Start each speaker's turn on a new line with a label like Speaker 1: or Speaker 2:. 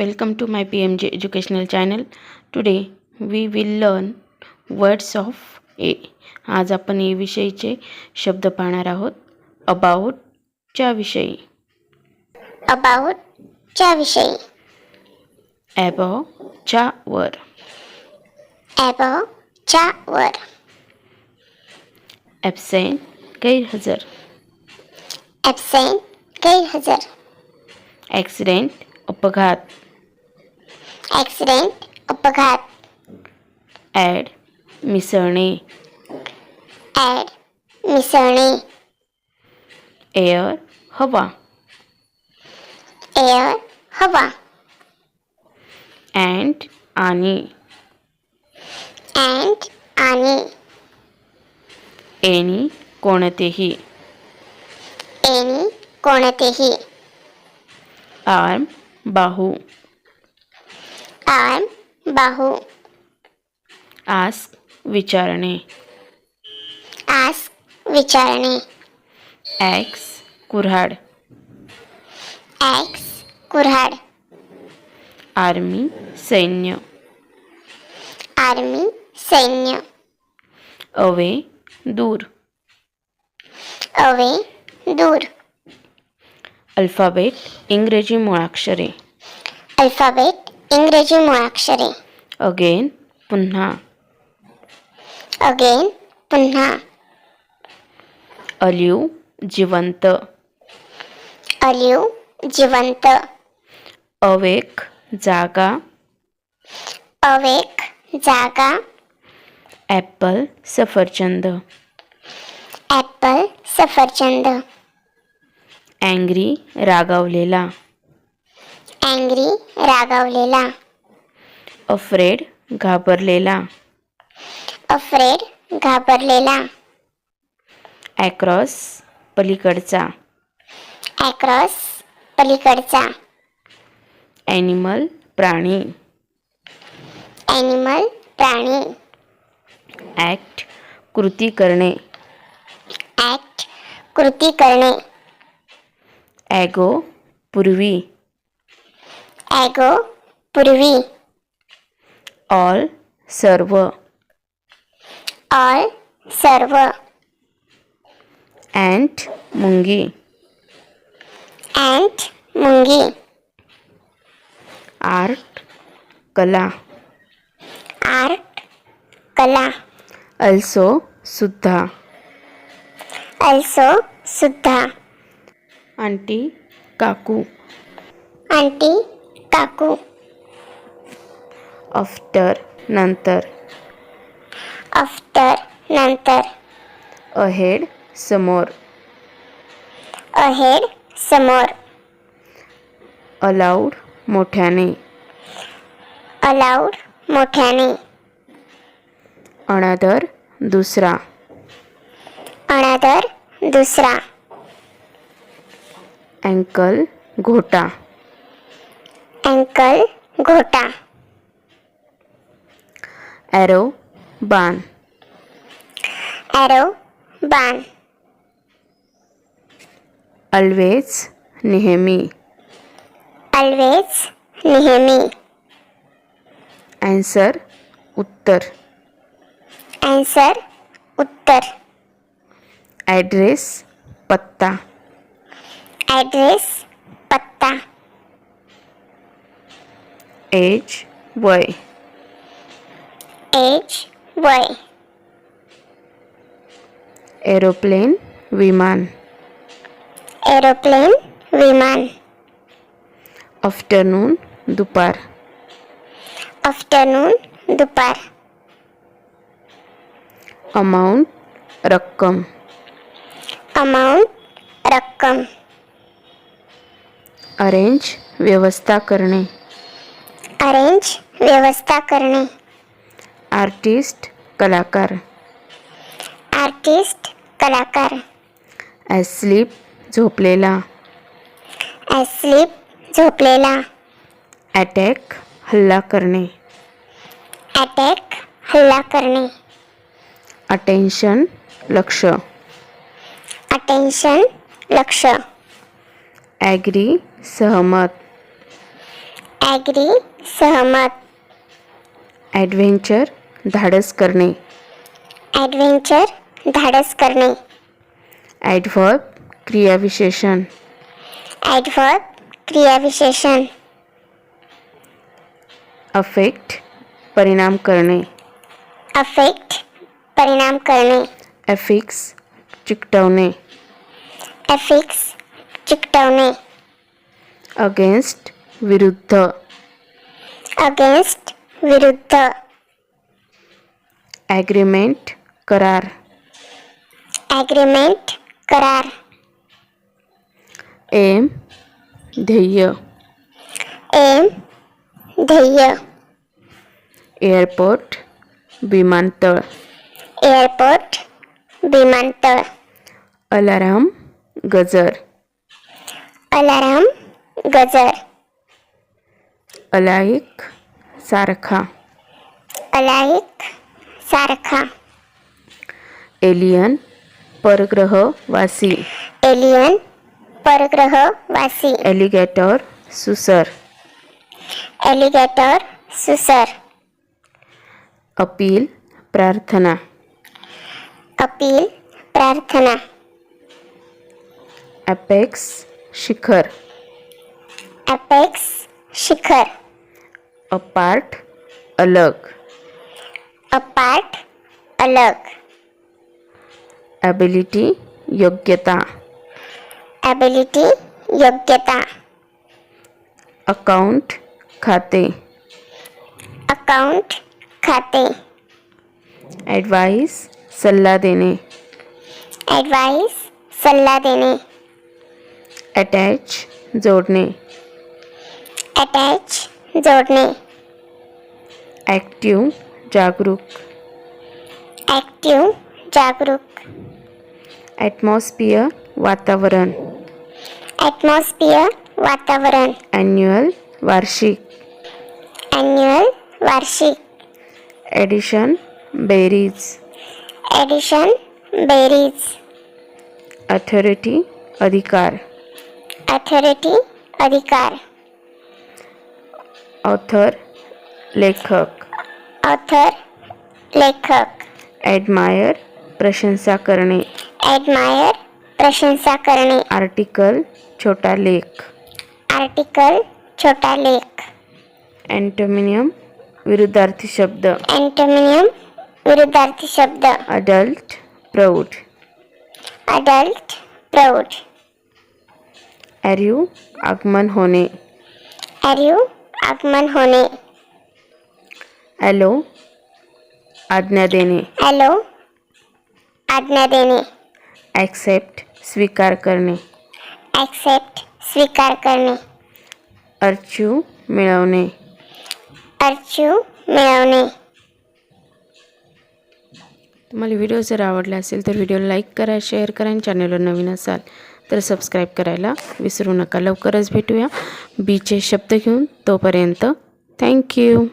Speaker 1: Welcome to my PMJ educational channel. Today we will learn words of A. आज आपण ए विषयीचे शब्द पाहणार आहोत. अबाउट च्या विषयी.
Speaker 2: अबाउट च्या विषयी.
Speaker 1: ॲबॉव च्या वर.
Speaker 2: ॲबव च्या वर.
Speaker 1: ॲबसेंट गैरहजर.
Speaker 2: ॲबसेंट गैरहजर.
Speaker 1: ॲक्सिडेंट अपघात.
Speaker 2: ॲक्सिडेंट अपघात
Speaker 1: ॲड मिसळणे
Speaker 2: ॲड मिसळणे
Speaker 1: एअर हवा
Speaker 2: एअर हवा
Speaker 1: अँड आणि
Speaker 2: अँड आणि
Speaker 1: एनी कोणतेही
Speaker 2: एनी कोणतेही
Speaker 1: आर्म बाहू
Speaker 2: आर्म बाहू।
Speaker 1: आस्क विचारणे।
Speaker 2: आस्क विचारणे।
Speaker 1: ॲक्स कुऱ्हाड।
Speaker 2: ॲक्स कुऱ्हाड।
Speaker 1: आर्मी सैन्य।
Speaker 2: आर्मी सैन्य।
Speaker 1: अवे दूर।
Speaker 2: अवे दूर।
Speaker 1: अल्फ़ाबेट इंग्रजी मुळाक्षरे।
Speaker 2: अल्फ़ाबेट इंग्रजी मुळाक्षरे
Speaker 1: अगेन पुन्हा.
Speaker 2: अगेन पुन्हा.
Speaker 1: अलिव जिवंत.
Speaker 2: अलिव जिवंत.
Speaker 1: अवेक जागा.
Speaker 2: अवेक जागा.
Speaker 1: ॲपल सफरचंद.
Speaker 2: ॲपल सफरचंद.
Speaker 1: अँग्री रागावलेला.
Speaker 2: अँग्री रागावलेला.
Speaker 1: अफ्रेड घाबरलेला.
Speaker 2: अफ्रेड घाबरलेला.
Speaker 1: ॲक्रॉस पलीकडचा.
Speaker 2: ॲक्रॉस पलीकडचा.
Speaker 1: ॲनिमल प्राणी.
Speaker 2: ॲनिमल प्राणी.
Speaker 1: ॲक्ट कृती करणे.
Speaker 2: ॲक्ट कृती करणे.
Speaker 1: ॲगो पूर्वी.
Speaker 2: ॲगो पूर्वी।
Speaker 1: ऑल सर्व।
Speaker 2: ऑल सर्व।
Speaker 1: अँट मुंगी।
Speaker 2: अँट मुंगी।
Speaker 1: आर्ट कला।
Speaker 2: आर्ट कला।
Speaker 1: अल्सो सुद्धा।
Speaker 2: अल्सो सुद्धा।
Speaker 1: आंटी काकू।
Speaker 2: आंटी काकू.
Speaker 1: आफ्टर नंतर.
Speaker 2: आफ्टर नंतर.
Speaker 1: अहेड समोर.
Speaker 2: अहेड समोर.
Speaker 1: अलाउड मोठ्याने.
Speaker 2: अलाउड मोठ्याने.
Speaker 1: अनादर दुसरा.
Speaker 2: अनादर दुसरा.
Speaker 1: अँकल घोटा.
Speaker 2: अँकल घोटा।
Speaker 1: ॲरो बाण।
Speaker 2: ॲरो बाण।
Speaker 1: अल्वेज नेहमी।
Speaker 2: ऑलवेज नेहमी।
Speaker 1: ॲन्सर उत्तर।
Speaker 2: ॲन्सर उत्तर।
Speaker 1: ॲड्रेस पत्ता।
Speaker 2: ॲड्रेस पत्ता।
Speaker 1: एज वय
Speaker 2: एज वय
Speaker 1: एरोप्लेन विमान
Speaker 2: एरोप्लेन विमान
Speaker 1: आफ्टरनून दुपार
Speaker 2: आफ्टरनून दुपार
Speaker 1: अमाऊंट रक्कम
Speaker 2: अमाऊंट रक्कम
Speaker 1: अरेंज व्यवस्था करणे
Speaker 2: अरेंज व्यवस्था करणे.
Speaker 1: आर्टिस्ट कलाकार.
Speaker 2: आर्टिस्ट कलाकार.
Speaker 1: ॲस्लीप झोपलेला.
Speaker 2: ॲस्लीप झोपलेला.
Speaker 1: अटॅक हल्ला करणे.
Speaker 2: अटॅक हल्ला करणे.
Speaker 1: अटेन्शन लक्ष.
Speaker 2: अटेन्शन लक्ष.
Speaker 1: ॲग्री सहमत.
Speaker 2: ॲग्री सहमत।
Speaker 1: ॲडव्हेंचर धाडस करणे.
Speaker 2: ॲडव्हेंचर धाडस करणे.
Speaker 1: ॲडव्हर्ब क्रियाविशेषण
Speaker 2: ॲडव्हर्ब क्रियाविशेषण
Speaker 1: अफेक्ट परिणाम करणे.
Speaker 2: अफेक्ट परिणाम करणे.
Speaker 1: एफिक्स चिकटवणे.
Speaker 2: एफिक्स चिकटवणे.
Speaker 1: अगेन्स्ट विरुद्ध.
Speaker 2: अगेन्स्ट विरुद्ध.
Speaker 1: ॲग्रीमेंट करार.
Speaker 2: ॲग्रीमेंट करार.
Speaker 1: एम ध्येय.
Speaker 2: एम ध्येय.
Speaker 1: एअरपोर्ट विमानतळ.
Speaker 2: एअरपोर्ट विमानतळ.
Speaker 1: अलाराम गजर.
Speaker 2: अलाराम गजर.
Speaker 1: अलाईक सारखा।
Speaker 2: अलाईक सारखा।
Speaker 1: एलियन परग्रहवासी।
Speaker 2: एलियन परग्रहवासी।
Speaker 1: एलिगेटर सुसर।
Speaker 2: एलिगेटर सुसर।
Speaker 1: अपील प्रार्थना।
Speaker 2: अपील प्रार्थना।
Speaker 1: ॲपेक्स शिखर।
Speaker 2: अपेक्स शिखर।
Speaker 1: अपार्ट अलग।
Speaker 2: अपार्ट अलग।
Speaker 1: ॲबिलिटी योग्यता।
Speaker 2: ॲबिलिटी योग्यता।
Speaker 1: अकाउंट खाते।
Speaker 2: अकाउंट खाते।
Speaker 1: ॲडवाईस सल्ला देणे
Speaker 2: ॲडवाईस सल्ला देणे
Speaker 1: अटॅच जोडणे
Speaker 2: अटॅच जोडणे
Speaker 1: ॲक्टिव्ह जागरूक।
Speaker 2: ॲक्टिव्ह जागरूक।
Speaker 1: ॲटमॉस्फिअर वातावरण।
Speaker 2: ॲटमॉस्फिअर वातावरण।
Speaker 1: ॲन्युअल वार्षिक।
Speaker 2: ॲन्युअल वार्षिक।
Speaker 1: ॲडिशन बेरीज
Speaker 2: ॲडिशन बेरीज
Speaker 1: अथॉरिटी अधिकार।
Speaker 2: अथॉरिटी अधिकार।
Speaker 1: ऑथर लेखक.
Speaker 2: ऑथर लेखक.
Speaker 1: ॲडमायर प्रशंसा करणे.
Speaker 2: ॲडमायर प्रशंसा करणे.
Speaker 1: आर्टिकल छोटा लेख.
Speaker 2: आर्टिकल छोटा लेख.
Speaker 1: अँटोमिनियम विरुद्धार्थी शब्द.
Speaker 2: अँटोमिनियम विरुद्धार्थी शब्द.
Speaker 1: अडल्ट प्रौढ
Speaker 2: अडल्ट प्रौढ
Speaker 1: ॲरिव आगमन होणे.
Speaker 2: ॲरिव आगमन होणे.
Speaker 1: ॲलो आज्ञा देणे.
Speaker 2: हॅलो? आज्ञा देणे.
Speaker 1: ॲक्सेप्ट स्वीकार करणे.
Speaker 2: ॲक्सेप्ट स्वीकार करणे.
Speaker 1: अर्च्यू मिळवणे.
Speaker 2: अर्च्यू मिळवणे.
Speaker 1: तुम्हाला व्हिडिओ जर आवडला असेल तर व्हिडिओ लाईक करा शेअर करा आणि चॅनलवर नवीन असाल तर सबस्क्राईब करायला विसरू नका. लवकरच भेटूया. बीचे शब्द घेऊन तोपर्यंत थँक्यू